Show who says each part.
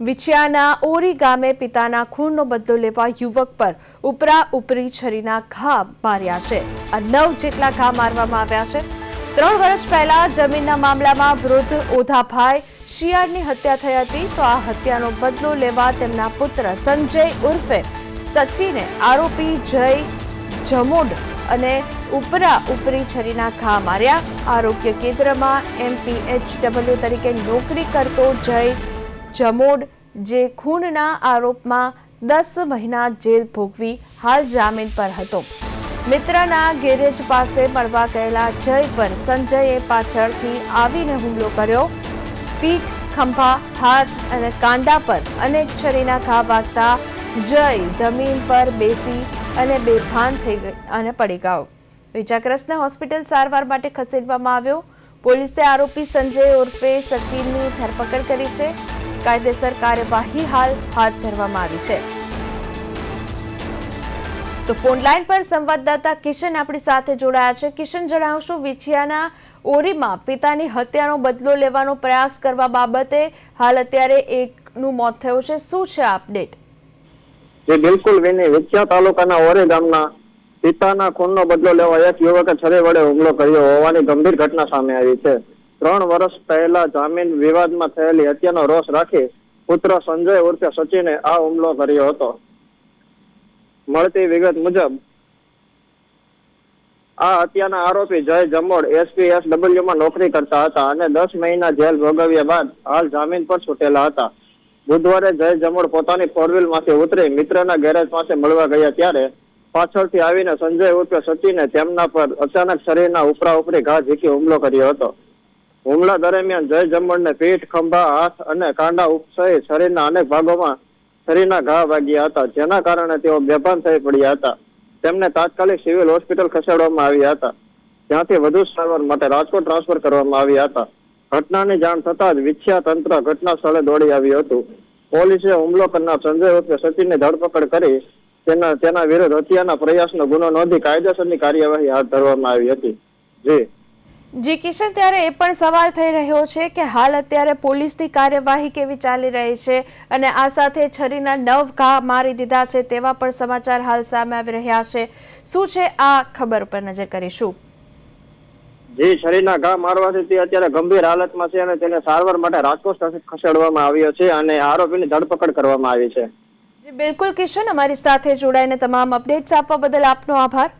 Speaker 1: વિછિયાના ઓરી ગામે પિતાના ખૂનનો બદલો લેવા યુવક પર ઉપરા ઉપરી છરીના ઘા માર્યા છે. આ નવ જેટલા ઘા મારવામાં આવ્યા છે. ત્રણ વર્ષ પહેલા જમીનના મામલામાં વૃદ્ધ ઓધાભાઈ શિયાળની હત્યા થઈ હતી તો આ હત્યાનો બદલો લેવા તેમના પુત્ર સંજય ઉર્ફે સચિને આરોપી જય જમોડ અને ઉપરા ઉપરી છરીના ઘા માર્યા. આરોગ્ય કેન્દ્રમાં એમપીએચડબલ્યુ તરીકે નોકરી કરતો જય જમોડ જે ખૂનના આરોપમાં દસ મહિના જેલ ભોગવી હાલ જામીન પર હતો. મિત્રના ગેરેજ પાસે મળવા ગયેલા જય પર સંજયે પાછળથી આવીને હુમલો કર્યો. પીઠ, ખંભા, હાથ અને કાંડા પર અનેક છરીના ઘા વાગતા જય જમીન પર બેસી અને બેભાન થઈ ગઈ અને પડી ગયો. ઇજાગ્રસ્તને હોસ્પિટલ સારવાર માટે ખસેડવામાં આવ્યો. પોલીસે આરોપી સંજય ઉર્ફે સચિનની ધરપકડ કરી છે. કાયદેસર કાર્યવાહી હાલ હાથ ધરવામાં આવી છે. તો ફોન પર સંવાદદાતા કિશન આપણી સાથે જોડાયા છે. કિશન, જણાવશો, વિછિયાના ઓરીમાં પિતાની હત્યાનો બદલો લેવાનો પ્રયાસ કરવા બાબતે હાલ અત્યારે એકનું મોત થયું છે. શું છે અપડેટ?
Speaker 2: જે બિલકુલ વિની વિછિયા તાલુકાના ઓરે ગામના પિતાના ખૂનનો બદલો લેવા એક યુવકે છરે વડે હુમલો કર્યો હોવાની ગંભીર ઘટના સામે આવી છે. ત્રણ વર્ષ પહેલા જામીન વિવાદમાં થયેલી હત્યાનો રોષ રાખી પુત્ર સંજય ઉર્ફે સચિને આ હુમલો કર્યો હતો. મળતી વિગત મુજબ, આ હત્યાના આરોપી જય જમોડ એસપીએસ ડબલ્યુમાં નોકરી કરતા હતા અને દસ મહિના જેલ ભોગવ્યા બાદ હાલ જામીન પર છૂટેલા હતા. બુધવારે જય જમોડ પોતાની ફોરવ્હીલમાંથી ઉતરી મિત્રના ગેરેજ પાસે મળવા ગયા ત્યારે પાછળથી આવીને સંજય ઉર્ફે સચિને તેમના પર અચાનક શરીરના ઉપરા ઉપરી ઘા ઝીકી હુમલો કર્યો હતો. હુમલા દરમિયાન જય જમ્મણને પીઠ, ખંભા, હાથ અને કાંડા ઉપ શરીરના અનેક ભાગોમાં શરીરના ઘા વાગ્યા હતા, જેના કારણે તેઓ બેભાન થઈ પડ્યા હતા. તેમને તાત્કાલિક સિવિલ હોસ્પિટલ ખસેડવામાં આવ્યા હતા. ત્યાંથી વધુ સારવાર માટે રાજકોટ ટ્રાન્સફર કરવામાં આવ્યા હતા. ઘટનાની જાણ થતાં જ વિછ્યા તંત્ર ઘટના સ્થળે દોડી આવ્યું હતું. પોલીસે હુમલો કરનાર સંજય ઉર્ફે સચિનની ધરપકડ કરી તેના તેના વિરુદ્ધ હત્યાના પ્રયાસનો ગુનો નોંધી કાયદેસરની કાર્યવાહી હાથ ધરવામાં આવી હતી. જી.
Speaker 1: જી કિશન ત્યારે એ પણ સવાલ થઈ રહ્યો છે કે હાલ અત્યારે પોલીસની કાર્યવાહી કેવી ચાલી રહી છે અને આ સાથે છરીના નવ ઘા મારી દીધા છે તેવા પણ સમાચાર હાલ સામે આવી રહ્યા છે. શું છે આ ખબર પર નજર કરીશું?
Speaker 2: જે શરીરના ઘા મારવાથી તે અત્યારે ગંભીર હાલતમાં છે અને તેને સારવાર માટે રાજકોટ ખસેડવામાં આવ્યો છે અને આરોપીની ધરપકડ કરવામાં આવી છે.
Speaker 1: જી બિલકુલ કિશન. અમારી સાથે જોડાઈને તમામ અપડેટ્સ આપવા બદલ આપનો આભાર.